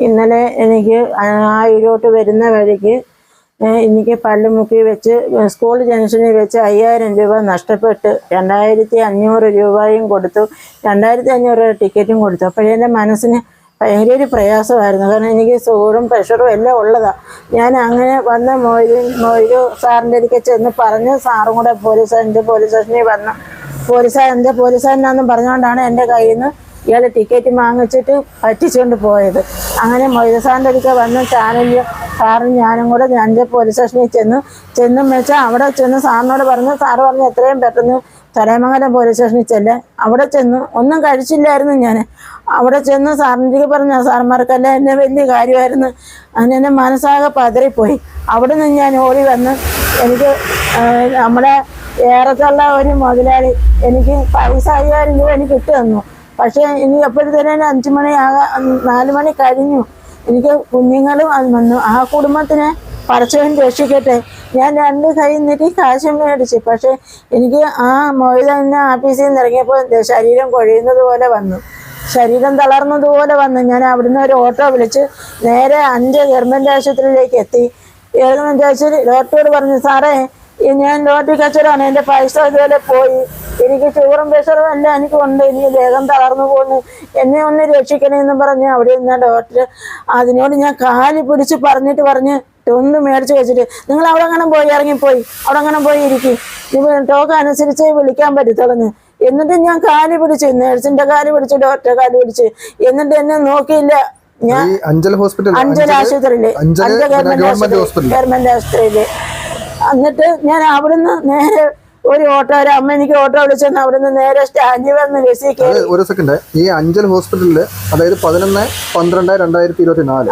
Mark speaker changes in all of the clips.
Speaker 1: ഇന്നലെ എനിക്ക് ആയിരോട്ട് വരുന്ന വഴിക്ക് എനിക്ക് പല്ലുമുക്കി വെച്ച് സ്കൂൾ ജംഗ്ഷനിൽ വെച്ച് അയ്യായിരം രൂപ നഷ്ടപ്പെട്ട് രണ്ടായിരത്തി അഞ്ഞൂറ് രൂപയും കൊടുത്തു. രണ്ടായിരത്തി അഞ്ഞൂറ് രൂപ ടിക്കറ്റും കൊടുത്തു. അപ്പോഴേ എന്റെ മനസ്സിന് ഭയങ്കര ഒരു പ്രയാസമായിരുന്നു. കാരണം എനിക്ക് സുഖവും പ്രഷറും എല്ലാം ഉള്ളതാണ് ഞാൻ അങ്ങനെ വന്ന മൊയ്തു മൊയ്ലു സാറിന്റെ അടുക്കൽ ചെന്ന് പറഞ്ഞ് സാറും കൂടെ പോലീസ് എന്റെ പോലീസ് സ്റ്റേഷനിൽ വന്ന് പോലീസ് എന്റെ പോലീസുകാരനാണെന്നും പറഞ്ഞുകൊണ്ടാണ് എന്റെ കയ്യിൽ നിന്ന് ഇയാൾ ടിക്കറ്റ് വാങ്ങിച്ചിട്ട് പറ്റിച്ചുകൊണ്ട് പോയത്. അങ്ങനെ മൊയ്തസാറിന്റെ അടുക്ക വന്ന് ചാനലിൽ സാറും ഞാനും കൂടെ ഞാൻ പോലീസ് സ്റ്റേഷനിൽ ചെന്നു. ചെന്നും വെച്ചാൽ അവിടെ ചെന്ന് സാറിനോട് പറഞ്ഞു സാറ് പറഞ്ഞു എത്രയും പെട്ടെന്ന് തലയമംഗലം പോലീസ് സ്റ്റേഷനിൽ ചെല്ലേ. അവിടെ ചെന്ന്. ഒന്നും കഴിച്ചില്ലായിരുന്നു ഞാൻ അവിടെ ചെന്ന് സാറിന്റെ പറഞ്ഞു സാർമാർക്കെല്ലാം എന്നെ വലിയ കാര്യമായിരുന്നു. അങ്ങനെ എന്റെ മനസ്സാകെ പതറിപ്പോയി. അവിടെ നിന്ന് ഞാൻ ഓടി വന്ന് എനിക്ക് നമ്മുടെ ഏറത്തുള്ള ഒരു മുതലാളി എനിക്ക് പൈസ അയ്യായിരം രൂപ എനിക്ക് ഇട്ട് തന്നു. പക്ഷേ ഇനി എപ്പോഴത്തേനും അഞ്ചു മണി ആകാ നാല് മണി കഴിഞ്ഞു. എനിക്ക് കുഞ്ഞുങ്ങളും അത് വന്നു. ആ കുടുംബത്തിനെ പടച്ചവൻ രക്ഷിക്കട്ടെ. ഞാൻ രണ്ട് കൈ നീട്ടി കാശ് മേടിച്ചു. പക്ഷേ എനിക്ക് ആ മൊയ്തന്നെ ആഫീസിൽ നിന്ന് ഇറങ്ങിയപ്പോൾ ശരീരം കൊഴിയുന്നത് പോലെ വന്നു. ശരീരം തളർന്നതുപോലെ വന്നു. ഞാൻ അവിടുന്ന് ഒരു ഓട്ടോ വിളിച്ച് നേരെ അഞ്ച് ഗവൺമെന്റ് ആശുപത്രിയിലേക്ക് എത്തി. ഗവൺമെന്റ് ആശുപത്രി ഡോക്ടറോട് പറഞ്ഞു സാറേ ഞാൻ ലോട്ടറി കച്ചവടമാണ്. എന്റെ പൈസ ഇതുപോലെ പോയി. എനിക്ക് ഷുഗറും പ്രഷറും എല്ലാം എനിക്കുണ്ട് എനിക്ക് ദേഹം തളർന്നു പോകുന്നു. എന്നെ ഒന്ന് രക്ഷിക്കണമെന്ന് പറഞ്ഞ് അവിടെ ഞാൻ ഡോക്ടർ അതിനോട് ഞാൻ കാലി പിടിച്ച് പറഞ്ഞിട്ട് പറഞ്ഞ് ഒന്ന് മേടിച്ച് വെച്ചിട്ട് നിങ്ങൾ അവിടെ അങ്ങനെ പോയി? ഇറങ്ങിപ്പോയി അവിടെ അങ്ങനെ പോയി ഇരിക്കും. ടോക്ക് അനുസരിച്ച് വിളിക്കാൻ പറ്റത്തുള്ളൂ എന്നിട്ട് ഞാൻ കാലി പിടിച്ച് നേഴ്സിന്റെ കാലി പിടിച്ച് ഡോക്ടറെ കാലി പിടിച്ച്. എന്നിട്ട് എന്നെ നോക്കിയില്ല. ഞാൻ
Speaker 2: അഞ്ചൽ ഹോസ്പിറ്റൽ
Speaker 1: അഞ്ചൽ
Speaker 2: ആശുപത്രിയിൽ.
Speaker 1: അഞ്ചൽ ഗവൺമെന്റ് ആശുപത്രിയിൽ. എന്നിട്ട് ഞാൻ അവിടുന്ന് നേരെ ഒരു ഓട്ടോ ഒരു അമ്മ എനിക്ക് ഓട്ടോ വിളിച്ചെന്ന് അവിടുന്ന് നേരെ സ്റ്റാൻഡിൽ വന്ന് ബസ്സിൽ കയറി
Speaker 2: ഒരു സെക്കൻഡ് ഈ അഞ്ചൽ ഹോസ്പിറ്റലിൽ അതായത് പതിനൊന്ന് പന്ത്രണ്ട് രണ്ടായിരത്തി ഇരുപത്തി നാല്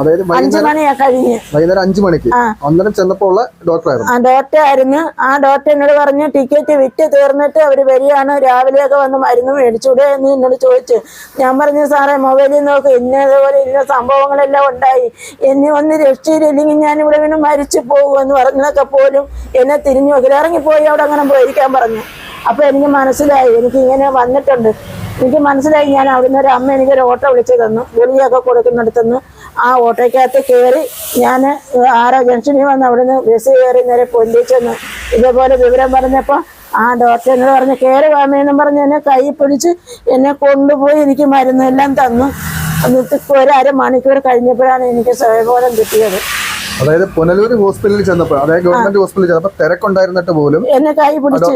Speaker 2: അതായത്
Speaker 1: അഞ്ചു മണിയാ കഴിഞ്ഞ്.
Speaker 2: വൈകുന്നേരം അഞ്ചു മണിക്ക്. അന്നേരം ചെന്നപ്പോ ഉള്ള ഡോക്ടറായിരുന്നു
Speaker 1: ആ ഡോക്ടർ ആയിരുന്നു. ആ ഡോക്ടർ എന്നോട് പറഞ്ഞു ടിക്കറ്റ് വിറ്റ് തീർന്നിട്ട് അവർ വരികയാണ്. രാവിലെയൊക്കെ വന്ന് മരുന്ന് മേടിച്ചൂടെ എന്ന് എന്നോട് ചോദിച്ചു. ഞാൻ പറഞ്ഞു സാറേ മൊബൈലിൽ നോക്ക്. ഇന്നതുപോലെ ഇന്ന സംഭവങ്ങളെല്ലാം ഉണ്ടായി. എന്നെ ഒന്ന് രക്ഷിയില്ലെങ്കിൽ ഞാൻ ഇവിടെ വീണ് മരിച്ചു പോകും എന്ന് പറഞ്ഞതൊക്കെ പോലും എന്നെ തിരിഞ്ഞു നോക്കില്ല ഇറങ്ങിപ്പോയി അവിടെ അങ്ങനെ പോയിരിക്കാൻ പറഞ്ഞു. അപ്പൊ എനിക്ക് മനസ്സിലായി എനിക്ക് ഇങ്ങനെ വന്നിട്ടുണ്ട്. എനിക്ക് മനസ്സിലായി ഞാൻ അവിടുന്ന് ഒരു അമ്മ എനിക്കൊരു ഓട്ടോ വിളിച്ചു തന്നു. ഗുളിയൊക്കെ കൊടുക്കുന്നിടത്തുനിന്ന് ആ ഓട്ടോയ്ക്കകത്ത് കയറി ഞാൻ ആരോ ജംഗ്ഷനിൽ വന്ന് അവിടുന്ന് ബസ് കയറി നേരെ പൊന്തിച്ചെന്ന് ഇതേപോലെ വിവരം പറഞ്ഞപ്പോൾ ആ ഡോക്ടർ എന്നോട് പറഞ്ഞു കയറി വാമേന്നും പറഞ്ഞ് എന്നെ കൈ പിടിച്ച് എന്നെ കൊണ്ടുപോയി എനിക്ക് മരുന്നെല്ലാം തന്നു. എന്നിട്ട് ഒരു അരമണിക്കൂർ കഴിഞ്ഞപ്പോഴാണ് എനിക്ക് സ്വയബോധം കിട്ടിയത്.
Speaker 2: അതായത് പുനലൂർ ഹോസ്പിറ്റലിൽ ചെന്നപ്പോൾ അതായത് ഗവൺമെന്റ് ഹോസ്പിറ്റലിൽ ചെന്നപ്പോൾ തിരക്കുണ്ടായിരുന്നിട്ട് പോലും
Speaker 1: എന്നെ കൈ പിടിച്ച്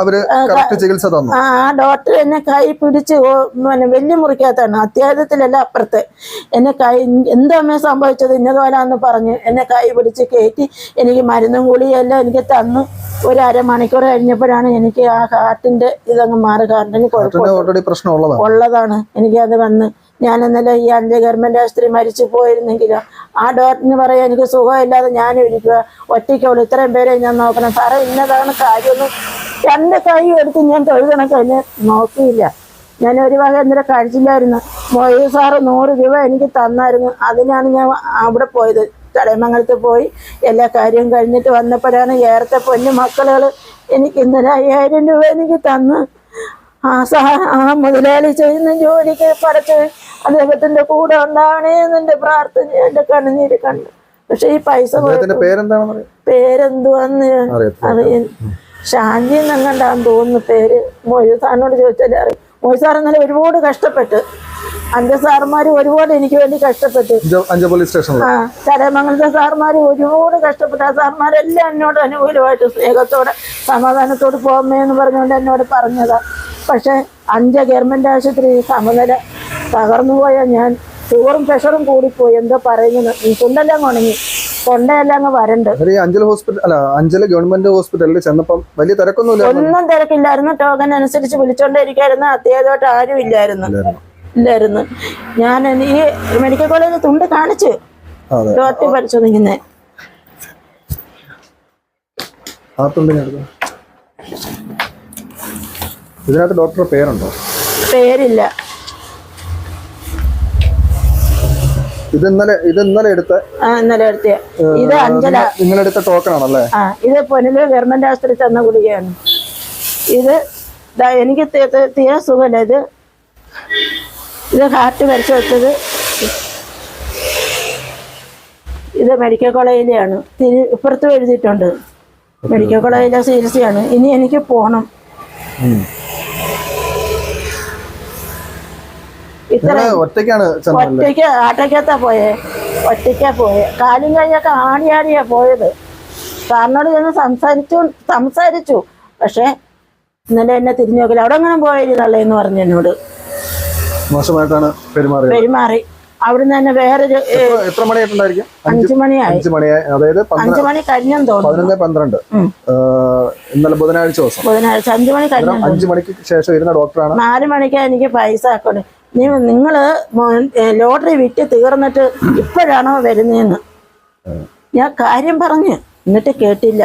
Speaker 2: അവർ കറക്റ്റ് ചികിത്സ തന്നു.
Speaker 1: ആ ഡോക്ടർ എന്നെ കൈ പിടിച്ച് വലിയ മുറിക്കകത്താണ് അത്യാഹിതത്തിലല്ല അപ്പുറത്ത്. എന്നെ കൈ എന്തോ സംഭവിച്ചത്? ഇന്നതുപോലാന്ന് പറഞ്ഞ് എന്നെ കൈ പിടിച്ച് കയറ്റി എനിക്ക് മരുന്നും ഗുളിയെല്ലാം എനിക്ക് തന്നു. ഒരു അരമണിക്കൂർ കഴിഞ്ഞപ്പോഴാണ് എനിക്ക് ആ ഹാർട്ടിന്റെ ഇതങ്ങ് മാറി ഹാർട്ടിന് കുഴപ്പം
Speaker 2: ഉള്ളതാണ്
Speaker 1: ഉള്ളതാണ്. എനിക്കത് വന്ന് ഞാൻ ഇന്നലെ ഈ അഞ്ച് ഗവൺമെന്റ് ആശുപത്രി മരിച്ചു പോയിരുന്നെങ്കിലോ ആ ഡോക്ടറിന് പറയാം എനിക്ക് സുഖമില്ലാതെ ഞാൻ ഇരിക്കുക. ഒറ്റയ്ക്കുള്ളൂ ഇത്രയും പേരെ ഞാൻ നോക്കണം. സാറേ ഇന്നതാണ് കാര്യമൊന്നും. എന്റെ കൈ എടുത്ത് ഞാൻ തൊഴുകണക്ക് എന്നെ നോക്കിയില്ല. ഞാൻ ഒരു വക എന്തിനെ കഴിച്ചില്ലായിരുന്നു. മൊയ്ത് സാറ് നൂറ് രൂപ എനിക്ക് തന്നായിരുന്നു. അതിനാണ് ഞാൻ അവിടെ പോയത്. തലമംഗലത്ത് പോയി എല്ലാ കാര്യവും കഴിഞ്ഞിട്ട് വന്നപ്പോഴാണ് ഏറത്തെ പൊന്നു മക്കളുകൾ എനിക്ക് ഇന്നലെ അയ്യായിരം രൂപ എനിക്ക് തന്നു. ആ സഹ ആ മുതലാളി ചെയ്യുന്ന ജോലിക്ക് പടച്ച് അദ്ദേഹത്തിന്റെ കൂടെ ഉണ്ടാവണേ എന്നെ പ്രാർത്ഥന എന്റെ കണ്ണുനീര് കണ്ടു പക്ഷെ ഈ പൈസ പേരെന്തുവാന്ന് അറിയാം ഷാൻജി എന്നെങ്ങണ്ടാന്ന് തോന്നുന്നു പേര്. മൊയ്ത് സാറിനോട് ചോദിച്ചാലേ അറിയാം. മൊയ്ത് സാർ ഇന്നലെ ഒരുപാട് കഷ്ടപ്പെട്ട്. അഞ്ച സാറുമാർ ഒരുപാട് എനിക്ക് വേണ്ടി കഷ്ടപ്പെട്ടു. ആ ചടയമംഗലത്തെ സാർമാർ ഒരുപാട് കഷ്ടപ്പെട്ടു. ആ സാർമാരെല്ലാം എന്നോട് അനുകൂലമായിട്ട് സ്നേഹത്തോടെ സമാധാനത്തോട് പോകമേ എന്ന് പറഞ്ഞുകൊണ്ട് എന്നോട് പറഞ്ഞതാ. പക്ഷെ അഞ്ച് ഗവൺമെന്റ് ആശുപത്രി സമനില തകർന്നു പോയ ഞാൻ ഷുഗറും പ്രഷറും കൂടിപ്പോയി. എന്തോ പറയുന്നത് ചുണ്ടെല്ലാം ഉണങ്ങി. തൊണ്ടയെല്ലാം അങ്ങ് വരണ്ട്.
Speaker 2: അഞ്ചൽ ഹോസ്പിറ്റൽ അല്ല അഞ്ചൽ ഗവൺമെന്റ് ഹോസ്പിറ്റലിൽ ചെന്നപ്പം വലിയ തിരക്കൊന്നുമില്ല
Speaker 1: ഒന്നും തിരക്കില്ലായിരുന്നു. ടോക്കൺ അനുസരിച്ച് വിളിച്ചോണ്ടിരിക്കായിരുന്നു. അത്യാവശ്യമായിട്ട് ആരും ഇല്ലായിരുന്നു. ഇല്ലായിരുന്നു. ഞാൻ ഈ മെഡിക്കൽ കോളേജിൽ തുണ്ട് കാണിച്ചു ഡോക്ടർ പരിശോധിക്കുന്നേ
Speaker 2: ആ എടുത്തു? ഇതിനകത്ത് ഡോക്ടറുടെ പേരുണ്ടോ?
Speaker 1: പേരില്ല.
Speaker 2: ഇത് ഇന്നലെ ഇത് ഇന്നലെ എടുത്ത.
Speaker 1: ഇന്നലെ എടുത്തിയ ഇത് അഞ്ചല
Speaker 2: നിങ്ങളെടുത്ത ടോക്കൺ ആണല്ലേ
Speaker 1: ഇത് പൊന്നിൽ ഗവൺമെന്റ് ആശുപത്രി തന്ന ഗുളികയാണ്. ഇത് എനിക്ക് തീരെ സുഖമില്ല. ഇത് ഇത് ഹാർട്ട് വരച്ചു വെച്ചത് ഇത് മെഡിക്കൽ കോളേജിലെയാണ്. തിരി ഇപ്പുറത്തും എഴുതിയിട്ടുണ്ട്. മെഡിക്കൽ കോളേജിലെ ചികിത്സയാണ് ഇനി എനിക്ക് പോകണം
Speaker 2: ഒറ്റയ്ക്കാണ്
Speaker 1: ഒറ്റയ്ക്ക് ആട്ടയ്ക്കത്താ പോയേ. ഒറ്റയ്ക്കാ പോയെ. കാലും കൈയൊക്കെ ആടിയാടിയാ ആടിയാ പോയത്. സാറിനോട് ചെന്ന് സംസാരിച്ചു സംസാരിച്ചു. പക്ഷെ ഇന്നലെ എന്നെ തിരിഞ്ഞു നോക്കില്ല. അവിടെ അങ്ങനെ പോയിരുന്നല്ലേ എന്ന് പറഞ്ഞു എന്നോട്.
Speaker 2: മോശമായിട്ടാണ്
Speaker 1: പെരുമാറി. അവിടുന്ന് തന്നെ വേറൊരു
Speaker 2: എത്ര- മണിയായിട്ടുണ്ടായിരിക്കും? അഞ്ച്
Speaker 1: മണിയായി.
Speaker 2: അഞ്ച് മണിയായി. അതായത് പന്ത്ര-
Speaker 1: അഞ്ചു മണി കഴിഞ്ഞെന്ന് തോന്നുന്നു.
Speaker 2: പതിനൊന്ന് പന്ത്രണ്ട്. ഇന്നലെ ബുധനാഴ്ച ദിവസം.
Speaker 1: ബുധനാഴ്ച അഞ്ചു മണി കഴിഞ്ഞു
Speaker 2: അഞ്ച് മണിക്ക് ശേഷം ഇരുന്ന ഡോക്ടറാണ്.
Speaker 1: നാല് മണിക്കാണ് എനിക്ക് പൈസ ആക്കണേ നീ നിങ്ങൾ മോ- ലോട്ടറി വിറ്റ് തീർന്നിട്ട് ഇപ്പോഴാണോ വരുന്നതെന്ന് ഞാൻ കാര്യം പറഞ്ഞു എന്നിട്ട് കേട്ടില്ല.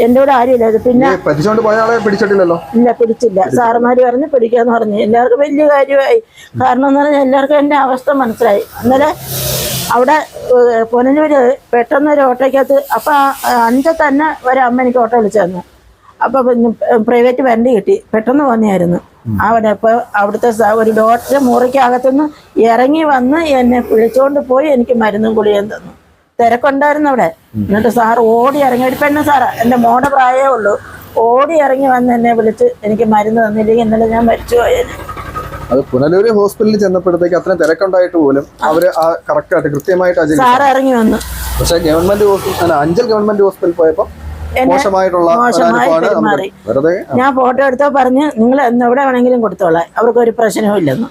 Speaker 1: എന്റെ കൂടെ ആരുമില്ല. ഇത് പിന്നെ
Speaker 2: പറ്റിച്ചോണ്ട് പോയ ആളെ പിടിച്ചിട്ടില്ലല്ലോ?
Speaker 1: ഇല്ല പിടിച്ചില്ല. സാറുമാര് പറഞ്ഞ് പിടിക്കാന്ന് പറഞ്ഞു. എല്ലാവർക്കും വലിയ കാര്യമായി. കാരണം എന്ന് പറഞ്ഞാൽ എല്ലാവർക്കും എന്റെ അവസ്ഥ മനസ്സിലായി. അന്നേരം അവിടെ പൊനഞ്ഞൂര് പുനലൂര് പെട്ടെന്ന് ഒരു ഓട്ടോയ്ക്കകത്ത് അപ്പം അഞ്ച് തന്നെ ഒരമ്മ എനിക്ക് ഓട്ടോ വിളിച്ചു തന്നു. അപ്പം പ്രൈവറ്റ് വണ്ടി കിട്ടി. പെട്ടെന്ന് വന്നായിരുന്നു അവിടെ ഇപ്പൊ അവിടുത്തെ ഒരു ഡോക്ടർ മുറിക്കകത്തുനിന്ന് ഇറങ്ങി വന്ന് എന്നെ വിളിച്ചുകൊണ്ട് പോയി എനിക്ക് മരുന്നും ഗുളിയും തന്നു. തിരക്കുണ്ടായിരുന്നു അവിടെ. എന്നിട്ട് സാർ ഓടി ഇറങ്ങി. ഒരു പെണ്ണ് സാറാ. എന്റെ മോടെ പ്രായമേ ഉള്ളൂ. ഓടി ഇറങ്ങി വന്ന് എന്നെ വിളിച്ച് എനിക്ക് മരുന്ന് തന്നില്ലെങ്കിൽ ഇന്നലെ ഞാൻ മരിച്ചു പോയേനെ.
Speaker 2: അത് പുനലൂര് ഹോസ്പിറ്റലിൽ ചെന്നപ്പോഴത്തേക്ക് അത്രയും തിരക്കുണ്ടായിട്ട് പോലും അവർ ആ കറക്റ്റ് ആയിട്ട് കൃത്യമായിട്ട്
Speaker 1: സാർ ഇറങ്ങി വന്നു.
Speaker 2: പക്ഷെ ഗവൺമെന്റ് ഹോസ്പിറ്റൽ അഞ്ചൽ ഗവൺമെന്റ് ഹോസ്പിറ്റലിൽ പോയപ്പോ
Speaker 1: എന്നെ
Speaker 2: മോശമായിട്ടുള്ള
Speaker 1: പെരുമാറി. ഞാൻ ഫോട്ടോ എടുത്തോ പറഞ്ഞ് നിങ്ങൾ എവിടെ വേണമെങ്കിലും കൊടുത്തോളാം. അവർക്ക് ഒരു പ്രശ്നവും ഇല്ലെന്ന്.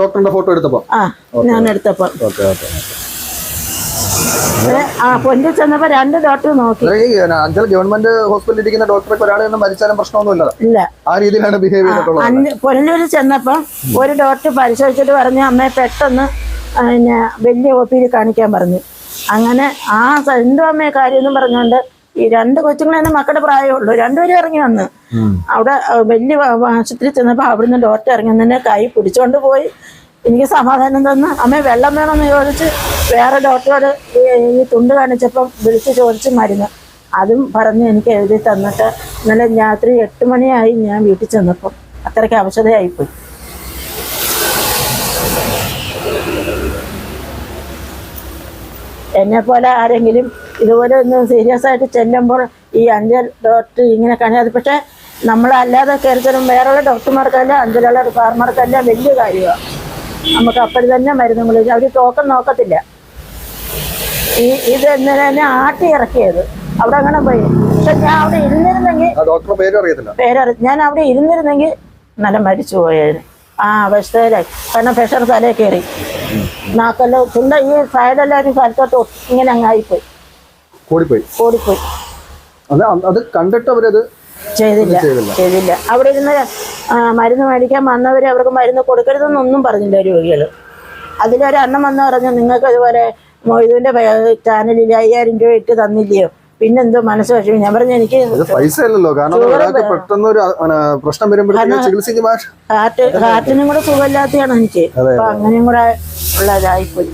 Speaker 2: ഡോക്ടറിന്റെ ഫോട്ടോ എടുത്തപ്പോ.
Speaker 1: ആ ഞാൻ ആ പൊന്നിൽ ചെന്നപ്പോൾ രണ്ട് ഡോക്ടർ നോക്കി.
Speaker 2: അഞ്ചൽ ഗവൺമെന്റ് ഹോസ്പിറ്റലിൽ ഇരിക്കുന്ന ഡോക്ടർക്ക് ഒന്നും മരിച്ചാലും പ്രശ്നമൊന്നുമില്ല.
Speaker 1: ഇല്ല.
Speaker 2: ആ രീതിയിലാണ് ബിഹേവ് ചെയ്തിട്ടുള്ളത്.
Speaker 1: പുനലൂരിൽ ചെന്നപ്പം ഒരു ഡോക്ടർ പരിശോധിച്ചിട്ട് പറഞ്ഞു അമ്മയെ പെട്ടെന്ന് പിന്നെ വലിയ ഒപ്പിയിൽ കാണിക്കാൻ പറഞ്ഞു. അങ്ങനെ ആ എന്തോ അമ്മയെ കാര്യമെന്നും പറഞ്ഞുകൊണ്ട് ഈ രണ്ട് കൊച്ചുങ്ങളെ തന്നെ മക്കളുടെ പ്രായമുള്ളൂ രണ്ടുപേരും ഇറങ്ങി വന്ന്. അവിടെ വലിയ ആശുപത്രി ചെന്നപ്പോ ചെന്നപ്പോൾ അവിടുന്ന് ഡോക്ടർ ഇറങ്ങി തന്നെ കൈ പിടിച്ചോണ്ട് പോയി. എനിക്ക് സമാധാനം തന്നു. അമ്മ വെള്ളം വേണമെന്ന് ചോദിച്ച് വേറെ ഡോക്ടറോട് ഈ ഈ തുണ്ട് കാണിച്ചപ്പം വിളിച്ച് ചോദിച്ച് മരുന്ന്. അതും പറഞ്ഞ് എനിക്ക് എഴുതി തന്നിട്ട് ഇന്നലെ രാത്രി എട്ട് മണിയായി ഞാൻ വീട്ടിൽ ചെന്നപ്പം. അത്രയ്ക്ക് അവശതയായിപ്പോയി. എന്നെ പോലെ ആരെങ്കിലും ഇതുപോലെ ഒന്ന് സീരിയസ് ആയിട്ട് ചെല്ലുമ്പോൾ ഈ അഞ്ചൽ ഡോക്ടർ ഇങ്ങനെ കാണിയത് പക്ഷേ നമ്മളല്ലാതെ കയറിച്ചാലും വേറെയുള്ള ഡോക്ടർമാർക്കല്ല അഞ്ചലുള്ള ഫാർമർക്കല്ല വലിയ കാര്യമാണ് നമുക്ക് അപ്പോഴും തന്നെ മരുന്നും വിളിച്ചു അവർ ടോക്കൺ നോക്കത്തില്ല. ഈ ഇത് ഇന്നലെ തന്നെ ആട്ടി ഇറക്കിയത്. അവിടെ അങ്ങനെ പോയി. പക്ഷെ ഞാൻ അവിടെ ഇരുന്നിരുന്നെങ്കിൽ
Speaker 2: ഡോക്ടർ
Speaker 1: പേരറി ഞാൻ അവിടെ ഇരുന്നിരുന്നെങ്കിൽ നല്ല മരിച്ചു പോയായിരുന്നു ആ അവസ്ഥയിലായി കാരണം പ്രഷർ തലേ കയറി നാക്കെല്ലാം ചുണ്ട ഈ സൈഡെല്ലാം ഒരു സ്ഥലത്തോട്ട് ഇങ്ങനെ അങ്ങായിപ്പോയി
Speaker 2: കൂടിപ്പോയി
Speaker 1: ഓടിപ്പോയി.
Speaker 2: അത് കണ്ടിട്ട് അവരത്
Speaker 1: ചെയ്തില്ല.
Speaker 2: ചെയ്തില്ല.
Speaker 1: അവിടെ ഇരുന്ന് മരുന്ന് മേടിക്കാൻ വന്നവർ അവർക്ക് മരുന്ന് കൊടുക്കരുതെന്നൊന്നും പറഞ്ഞില്ല രോഗികൾ അതിലൊരെണ്ണം വന്ന് പറഞ്ഞു നിങ്ങൾക്ക് ഇതുപോലെ മൊയ്തുവിന്റെ ചാനലിൽ അയ്യായിരം രൂപ ഇട്ട് തന്നില്ലയോ? പിന്നെന്തോ മനസ്സ് വിഷമം ഞാൻ പറഞ്ഞു എനിക്ക്
Speaker 2: പൈസ അല്ലല്ലോ. കാരണം ഒരാൾക്ക് പെട്ടെന്ന് ഒരു പ്രശ്നം വരുമ്പോഴത്തേക്ക്
Speaker 1: ഹാർട്ടിനും കൂടെ സുഖമില്ലാത്തതാണ് എനിക്ക്. അപ്പൊ അങ്ങനെയും കൂടെ ഉള്ളതായിപ്പോയി.